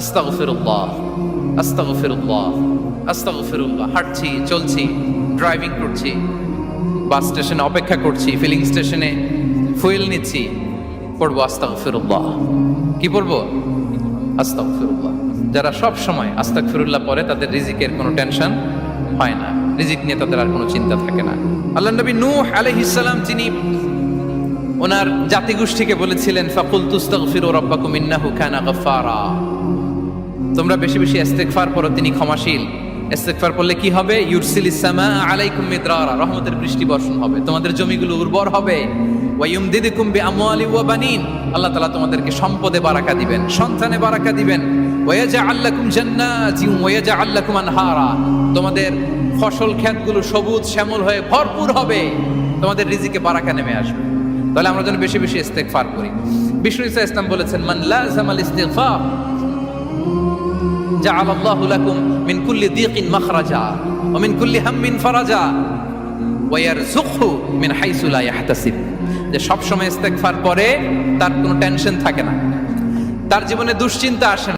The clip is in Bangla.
আস্তাগফিরুল্লাহ আস্তাগফিরুল্লাহ আস্তাগফিরুল্লাহ। হাঁটছি, চলছি ড্রাইভিং করছি বাস স্টেশনে অপেক্ষা করছি ফিলিং স্টেশনে ফুয়েল নিচ্ছি। পড়ব আস্তাগফিরুল্লাহ। কি পড়ব? আস্তাগফিরুল্লাহ। যারা সব সময় আস্তাগফিরুল্লাহ পড়ে, তাদের রিজিকের কোনো টেনশন হয় না। রিজিক নিয়ে তাদের আর কোনো চিন্তা থাকে না। আল্লাহ নবী নূহ আলাইহিস সালাম, যিনি ওনার জাতিগোষ্ঠীকে বলেছিলেন ফাকুল তুস্তাগফিরু রাব্বাকুম ইন্নাহু কানা গাফফারা। তোমরা বেশি বেশি ইস্তেগফার করো তিনি ক্ষমাশীল। ইস্তেগফার করলে কি হবে? ইউরসিলিস সামা আলাইকুম মিদরারা, রহমতের বৃষ্টি বর্ষণ হবে, তোমাদের জমিগুলো উর্বর হবে। ওয়া ইউমদিদুকুম বিআমওয়ালি ওয়া বানিন, আল্লাহ তাআলা তোমাদেরকে সম্পদে বারাকা দিবেন, সন্তানে বারাকা দিবেন। ওয়া ইয়াজআল লাকুম জান্নাতি ওয়া ইয়াজআল লাকুম আনহারা, তোমাদের ফসল ক্ষেতগুলো সবুজ শ্যামল হয়ে ভরপুর হবে, তোমাদের রিজিকে বারাকা নেমে আসবে। তাহলে আমরা যেন বেশি বেশি ইস্তেগফার করি। বিষ্ণু ইসা ইসলাম বলেছেন, মান লাজামাল ইস্তিগফার জাআল الله মিন কুল্লি দিকিন مخرجا ومن কুল্লি হাম্মিন ويرزقه من মিন يحتسب লা ইয়াহতাসিব। যে সব সময় ইস্তেগফার পরে তার কোনো টেনশন থাকে না। তার জীবনে দুশ্চিন্তা আসে না।